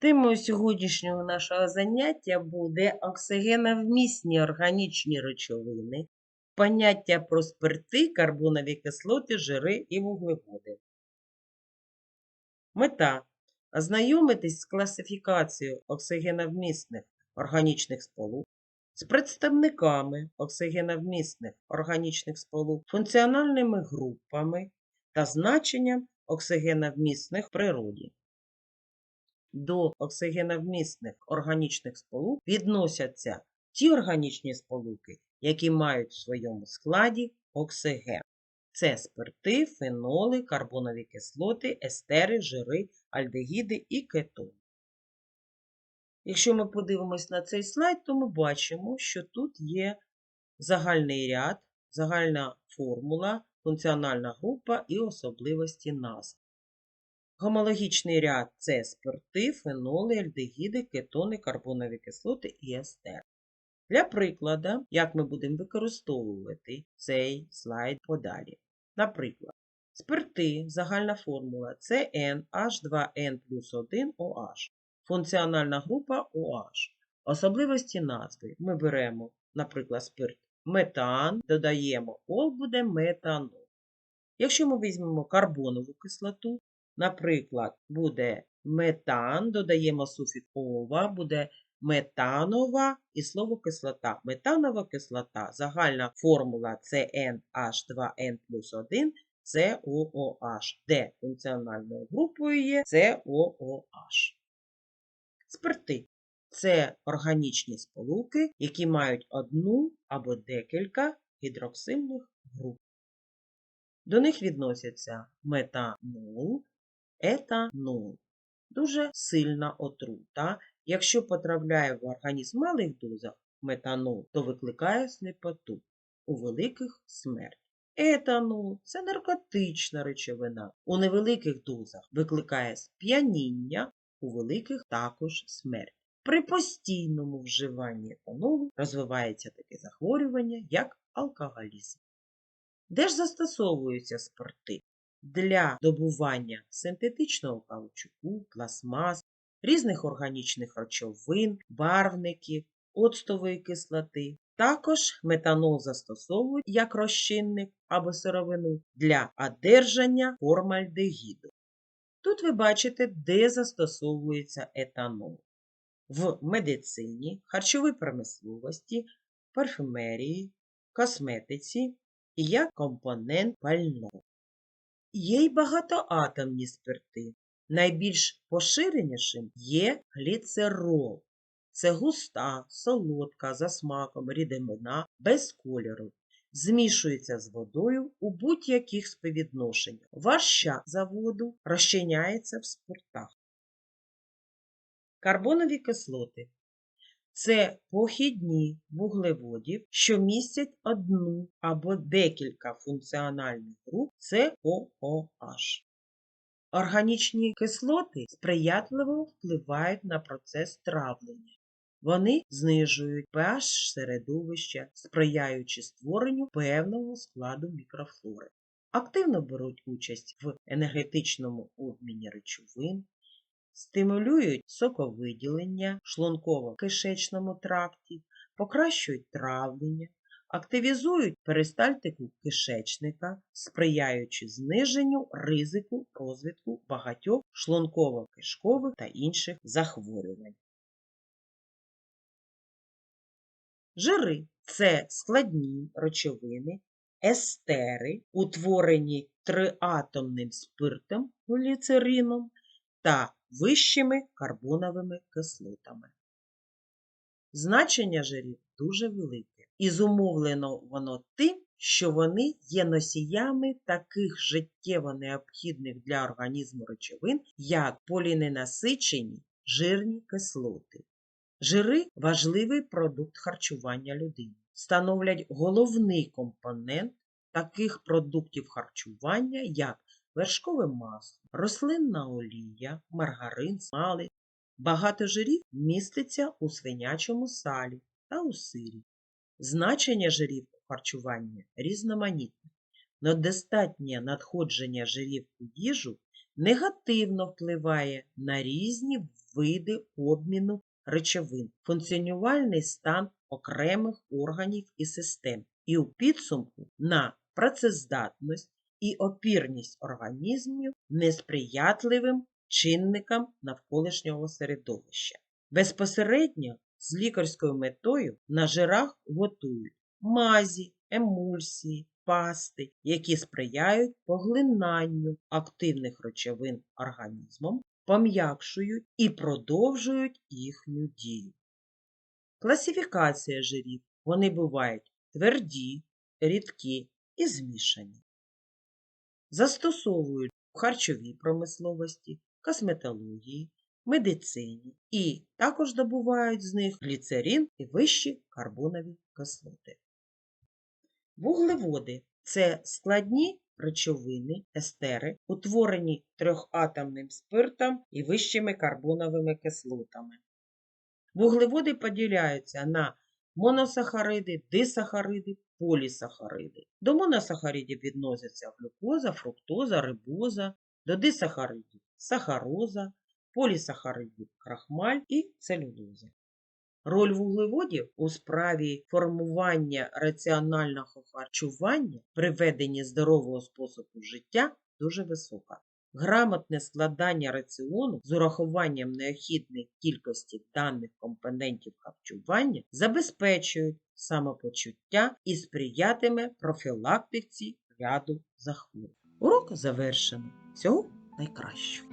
Темою сьогоднішнього нашого заняття буде оксигеновмісні органічні речовини, поняття про спирти, карбонові кислоти, жири і вуглеводи. Мета ознайомитись з класифікацією оксигеновмісних органічних сполук, з представниками оксигеновмісних органічних сполук, функціональними групами та значенням оксигеновмісних в природі. До оксигеновмісних органічних сполук відносяться ті органічні сполуки, які мають в своєму складі оксиген. Це спирти, феноли, карбонові кислоти, естери, жири, альдегіди і кетони. Якщо ми подивимось на цей слайд, то ми бачимо, що тут є загальний ряд, загальна формула, функціональна група і особливості назв. Гомологічний ряд це спирти, феноли, альдегіди, кетони, карбонові кислоти і естери. Для прикладу, як ми будемо використовувати цей слайд подалі. Наприклад, спирти, загальна формула це NH2N плюс 1 OH. Функціональна група OH. Особливості назви ми беремо, наприклад, спирт метан, додаємо ол буде метанол. Якщо ми візьмемо карбонову кислоту, наприклад, буде метан, додаємо суфікс ова, буде метанова і слово кислота. Метанова кислота, загальна формула CnH2n плюс 1 COOH, де функціональною групою є COOH. Спирти це органічні сполуки, які мають одну або декілька гідроксильних груп. До них відносяться метанол, етанол. Дуже сильна отрута. Якщо потрапляє в організм малих дозах метанол, то викликає сліпоту, у великих смерть. Етанол це наркотична речовина. У невеликих дозах викликає сп'яніння, у великих також смерть. При постійному вживанні етанолу розвивається таке захворювання, як алкоголізм. Де ж застосовуються спирти? Для добування синтетичного каучуку, пластмас, різних органічних речовин, барвників, оцтової кислоти. Також метанол застосовують як розчинник або сировину для одержання формальдегіду. Тут ви бачите, де застосовується етанол. В медицині, харчовій промисловості, парфюмерії, косметиці і як компонент пального. Є й багатоатомні спирти. Найбільш поширенішим є гліцерол. Це густа, солодка, за смаком, рідина, без кольору. Змішується з водою у будь-яких співвідношеннях. Важча за воду розчиняється в спиртах. Карбонові кислоти це похідні вуглеводів, що містять одну або декілька функціональних груп COOH. Органічні кислоти сприятливо впливають на процес травлення. Вони знижують pH середовища, сприяючи створенню певного складу мікрофлори. Активно беруть участь в енергетичному обміні речовин, стимулюють соковиділення в шлунково-кишечному тракті, покращують травлення, активізують перистальтику кишечника, сприяючи зниженню ризику розвитку багатьох шлунково-кишкових та інших захворювань. Жири це складні речовини, естери, утворені триатомним спиртом гліцерином та вищими карбоновими кислотами. Значення жирів дуже велике, і зумовлено воно тим, що вони є носіями таких життєво необхідних для організму речовин, як поліненасичені жирні кислоти. Жири важливий продукт харчування людини, становлять головний компонент таких продуктів харчування, як вершкове масло, рослинна олія, маргарин, смали. Багато жирів міститься у свинячому салі та у сирі. Значення жирів у харчуванні різноманітне, но достатнє надходження жирів у їжу негативно впливає на різні види обміну речовин, функціонувальний стан окремих органів і систем, і у підсумку на працездатність і опірність організмів несприятливим чинникам навколишнього середовища. Безпосередньо з лікарською метою на жирах готують мазі, емульсії, пасти, які сприяють поглинанню активних речовин організмом, пом'якшують і продовжують їхню дію. Класифікація жирів. Вони бувають тверді, рідкі і змішані. Застосовують в харчовій промисловості, косметології, медицині і також добувають з них гліцерин і вищі карбонові кислоти. Вуглеводи це складні речовини, естери, утворені трьохатомним спиртом і вищими карбоновими кислотами. Вуглеводи поділяються на моносахариди, дисахариди, полісахариди. До моносахаридів відносяться глюкоза, фруктоза, рибоза, до дисахаридів сахароза, полісахаридів крахмаль і целюлоза. Роль вуглеводів у справі формування раціонального харчування при веденні здорового способу життя дуже висока. Грамотне складання раціону з урахуванням необхідної кількості даних компонентів харчування забезпечують самопочуття і сприятиме профілактиці ряду захворювань. Урок завершено. Всього найкращого!